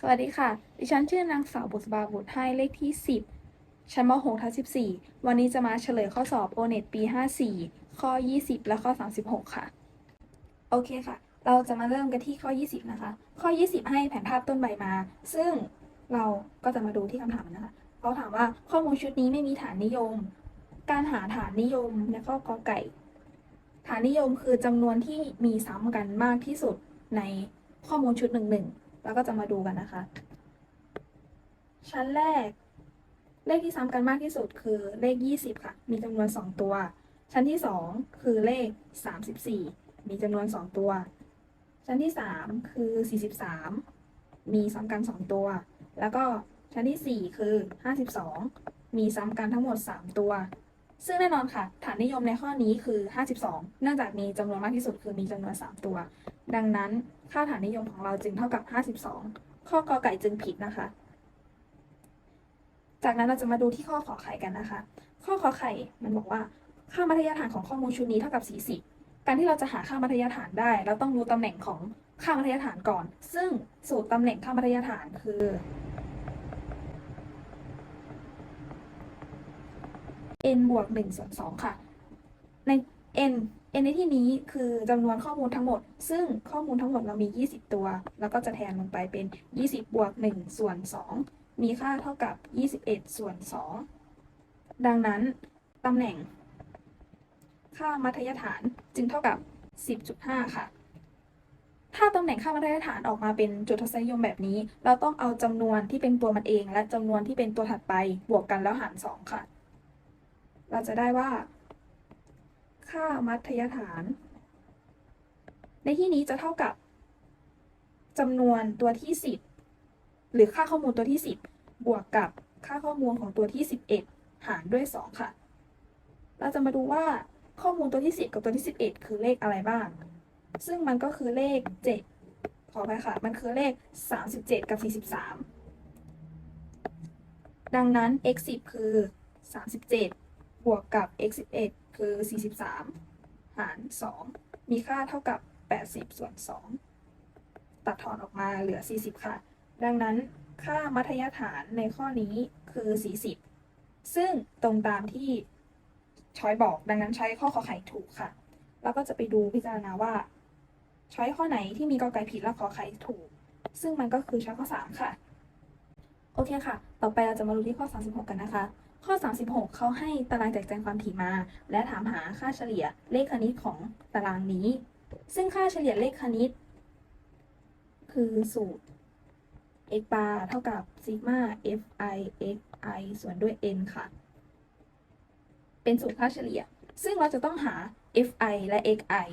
สวัสดีค่ะ ดิฉันชื่อนางสาวบุษบาบุตรให้เลขที่ 10 ชั้นม .6 ทับ14 วันนี้จะมาเฉลยข้อสอบ o n e t ปี 54 ข้อ 20 และข้อ 36 ค่ะ โอเคค่ะ เราจะมาเริ่มกันที่ข้อ 20 นะคะ ข้อ 20 ให้แผนภาพต้นใบมา ซึ่งเราก็จะมาดูที่คำถามนะคะเขาถามว่าข้อมูลชุดนี้ไม่มีฐานนิยม การหาฐานนิยมในข้อกอไก่ ฐานนิยมคือจำนวนที่มีซ้ำกันมากที่สุดในข้อมูลชุดหนึ่งหนึ่ง แล้วก็จะมาดูกันนะคะ ชั้นแรก เลขที่ซ้ำกันมากที่สุดคือเลข 20 ค่ะ มีจำนวน 2 ตัว ชั้นที่ 2 คือเลข 34 มีจำนวน 2 ตัว ชั้นที่ 3 คือ 43 มีซ้ำกัน 2 ตัว แล้วก็ชั้นที่ 4 คือ 52 มีซ้ำกันทั้งหมด 3 ตัว ซึ่งแน่นอนค่ะ ฐานนิยมในข้อนี้คือ 52 เนื่องจากมีจำนวนมากที่สุดคือมีจำนวน 3 ตัว ดังนั้นค่าฐานนิยมของเราจึงเท่ากับ 52 ข้อกอไก่จึงผิดนะคะ จากนั้นเราจะมาดูที่ข้อขอไข่กันนะคะ ข้อขอไข่มันบอกว่า ค่ามัธยฐานของข้อมูลชุดนี้เท่ากับ 40 การที่เราจะหาค่ามัธยฐานได้ เราต้องรู้ตำแหน่งของค่ามัธยฐานก่อน ซึ่งสูตรตำแหน่งค่ามัธยฐานคือ n บวก1ส่วน2ค่ะ ใน n n ในที่นี้คือจำนวนข้อมูลทั้งหมด ซึ่งข้อมูลทั้งหมดเรามี 20 ตัว แล้วก็จะแทนลงไปเป็น 20 บวก 1 ส่วน 2 มีค่าเท่ากับ 21 ส่วน 2 ดังนั้นตำแหน่ง ค่ามัธยฐานจึงเท่ากับ 10.5 ค่ะ ถ้าตำแหน่งค่ามัธยฐานออกมาเป็นจุดทศนิยมแบบนี้ เราต้องเอาจำนวนที่เป็นตัวมันเอง และจำนวนที่เป็นตัวถัดไปบวกกันแล้วหาร 2 ค่ะ เราจะได้ว่า ค่ามัธยฐาน ในที่นี้จะเท่ากับจำนวนตัวที่ 10 หรือค่าข้อมูลตัวที่ 10 บวกกับค่าข้อมูลของตัวที่ 11 หารด้วย 2 ค่ะ เราจะมาดูว่าข้อมูลตัวที่ 10 กับตัวที่ 11 คือเลขอะไรบ้าง ซึ่งมันก็คือเลข 7 ขอไปค่ะ มันคือเลข 37 กับ 43 ดังนั้น x 10 คือ 37 บวกกับ x 11คือ 43 หาร 2 มีค่าเท่ากับ 80 ส่วน 2 ตัดถอนออกมาเหลือ 40 ค่ะ ดังนั้นค่ามัธยฐานในข้อนี้คือ 40 ซึ่งตรงตามที่ช้อยบอกดังนั้นใช้ข้อขอไข่ถูกค่ะ แล้วก็จะไปดูพิจารณาว่า ช้อยข้อไหนที่มีกอไก่ผิดและขอไข่ถูก ซึ่งมันก็คือช้อยข้อ 3 ค่ะ โอเคค่ะ ต่อไปเราจะมาดูที่ข้อ 36 กันนะคะ ข้อ 36 เขาให้ตารางแจกแจงความถี่มา และถามหาค่าเฉลี่ยเลขคณิตของตารางนี้ ซึ่งค่าเฉลี่ยเลขคณิต คือสูตร x bar เท่ากับซิกมา fi x i ส่วนด้วย n ค่ะ เป็นสูตรค่าเฉลี่ย ซึ่งเราจะต้องหา fi และ xi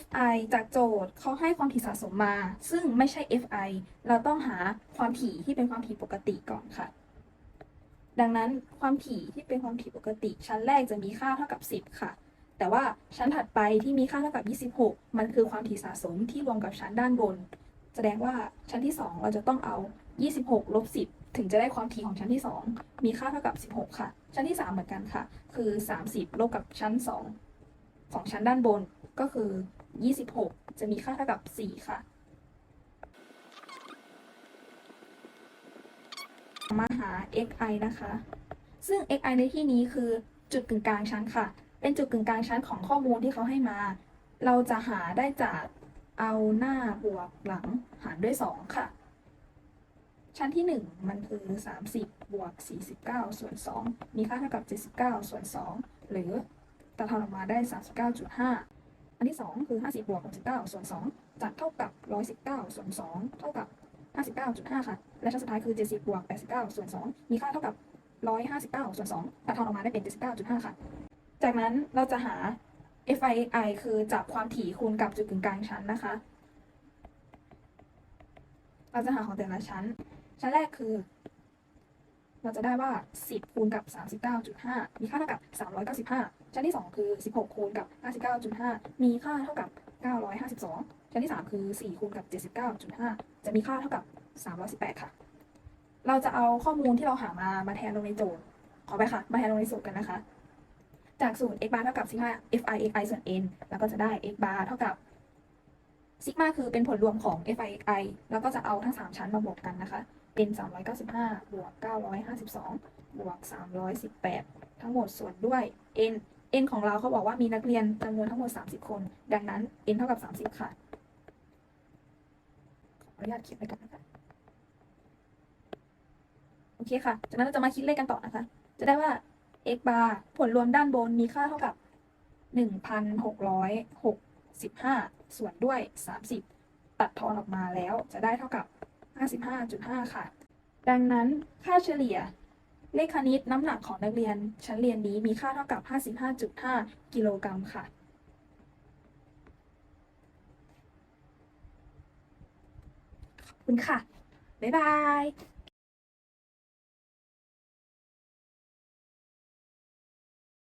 fi จากโจทย์เขาให้ความถี่สะสมมา ซึ่งไม่ใช่ fi เราต้องหาความถี่ที่เป็นความถี่ปกติก่อนค่ะ ดังนั้นความถี่ที่เป็นความถี่ปกติ ชั้นแรกจะมีค่าเท่ากับ 10 ค่ะ แต่ว่าชั้นถัดไปที่มีค่าเท่ากับ 26 มันคือความถี่สะสมที่รวมกับชั้นด้านบน แสดงว่าชั้นที่ 2 เราจะต้องเอา 26ลบ10 ถึงจะได้ความถี่ของชั้นที่ 2 มีค่าเท่ากับ 16 ค่ะ ชั้นที่ 3 เหมือนกันค่ะ คือ 30ลบกับชั้น2ของชั้นด้านบนก็คือ 26 จะมีค่าเท่ากับ 4 ค่ะ มาหา xi นะคะ ซึ่ง xi ในที่นี้คือจุดกึ่งกลางชั้นค่ะ เป็นจุดกึ่งกลางชั้นของข้อมูลที่เขาให้มา เราจะหาได้จากเอาหน้าบวกหลังหารด้วย 2 ค่ะ ชั้นที่ 1 มันคือ 30 บวก 49 ส่วน 2 มีค่าเท่ากับ 79 ส่วน 2 หรือตัดทอนออกมาได้ 39.5 อันที่ 2 คือ 50 บวก69 ส่วน 2จะเท่ากับ 119 ส่วน 2 เท่ากับ 59.5 ค่ะ และชั้นสุดท้ายคือ 70บวก89 ส่วน 2 มีค่าเท่ากับ 159 ส่วน 2 ตัดทอนออกมาได้เป็น 79.5 ค่ะ จากนั้นเราจะหา FII คือจับความถี่คูณกับจุดกึ่งกลางชั้นนะคะ เราจะหาของแต่ละชั้น ชั้นแรกคือ เราจะได้ว่า 10 คูณกับ 39.5 มีค่าเท่ากับ 395 ชั้นที่ 2 คือ 16 คูณกับ 59.5 มีค่าเท่ากับ 952 ชั้นที่ 3 คือ 4 คูณกับ 79.5 จะมีค่าเท่ากับ 318 ค่ะ เราจะเอาข้อมูลที่เราหามามาแทนลงในโจทย์ ขอไปค่ะ มาแทนลงในสูตรกันนะคะ จากสูตร x bar เท่ากับ15 fi xi ส่วน n แล้วก็จะได้ x bar เท่ากับซิกมาคือเป็นผลรวมของ FIXI แล้วก็จะเอาทั้ง 3 ชั้นมาบวกกันนะคะ เป็น 395 บวก 952 บวก 318 ทั้งหมดส่วนด้วย n n ของเราเขาบอกว่ามีนักเรียนจำนวนทั้งหมด 30 คน ดังนั้น n เท่ากับ 30 ค่ะ ออนุญาตเขียนไว้ก่อนนะคะ โอเคค่ะ จากนั้นเราจะมาคิดเลขกันต่อนะคะ จะได้ว่า x bar ผลรวมด้านบนมีค่าเท่ากับ 1,665 ส่วนด้วย 30 ตัดทอนออกมาแล้วจะได้เท่ากับ 55.5 ค่ะ ดังนั้นค่าเฉลี่ยเลขคณิตน้ำหนักของนักเรียนชั้นเรียนนี้มีค่าเท่ากับ 55.5 กิโลกรัมค่ะ ขอบ คุณค่ะ บ๊ายบาย